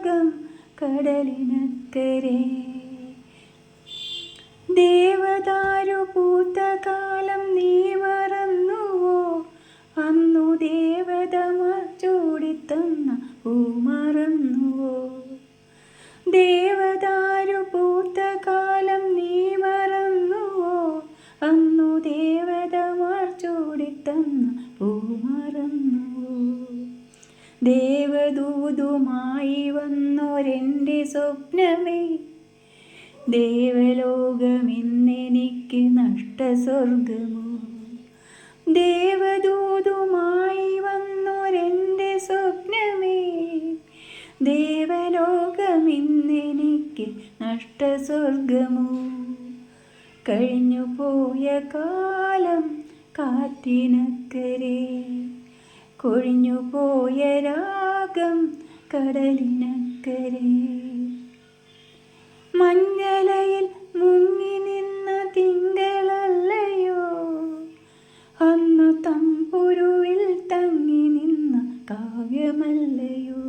രാഗം കടലിനക്കരെ. ദേവദാരു പൂത്ത കാലം നീ മറന്നുവോ? അന്നു ദേവതമ ചൂടിത്തന്ന പൂ സ്വപ്നമേ. ദേവലോകമെന്നെനിക്ക് നഷ്ടസ്വർഗമോ ദേവദൂതുമായി വന്നൊരെന്റെ സ്വപ്നമേ. ദേവലോകമെന്നെനിക്ക് നഷ്ടസ്വർഗമോ കഴിഞ്ഞു പോയ കാലം കാറ്റിനക്കരെ. കൊഴിഞ്ഞു പോയ രാഗം കടലിനക്കരെ. കാവ്യമല്ലയോ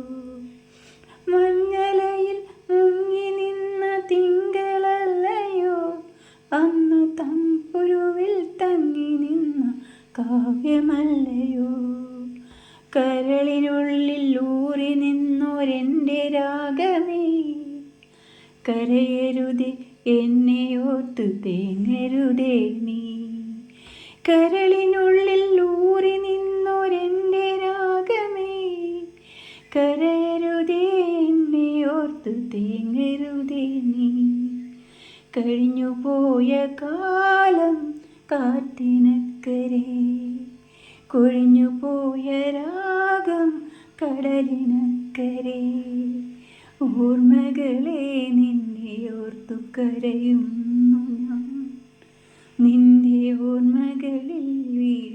മഞ്ഞലയിൽ മുങ്ങി നിന്ന തിങ്കളല്ലയോ? അന്നു തമ്പുരുവിൽ തങ്ങി നിന്ന കാവ്യമല്ലയോ? കരളിനുള്ളിൽ ഊറി നിന്നോരെന്റെ രാഗമേ? കരയരുതേ എന്നെ ഓർത്തു തേങ്ങരുതേ നീ? കരളിനുള്ളിൽ ഓർത്തു തേങ്ങരുതേ നീ. കഴിഞ്ഞു പോയ കാലം കാത്തിനക്കരെ. കൊഴിഞ്ഞു പോയ രാഗം കടലിനക്കരെ. ഓർമ്മകളെ നിന്നെ ഓർത്തു കരയുന്നു ഞാൻ. നിന്റെ ഓർമ്മകളിൽ വീ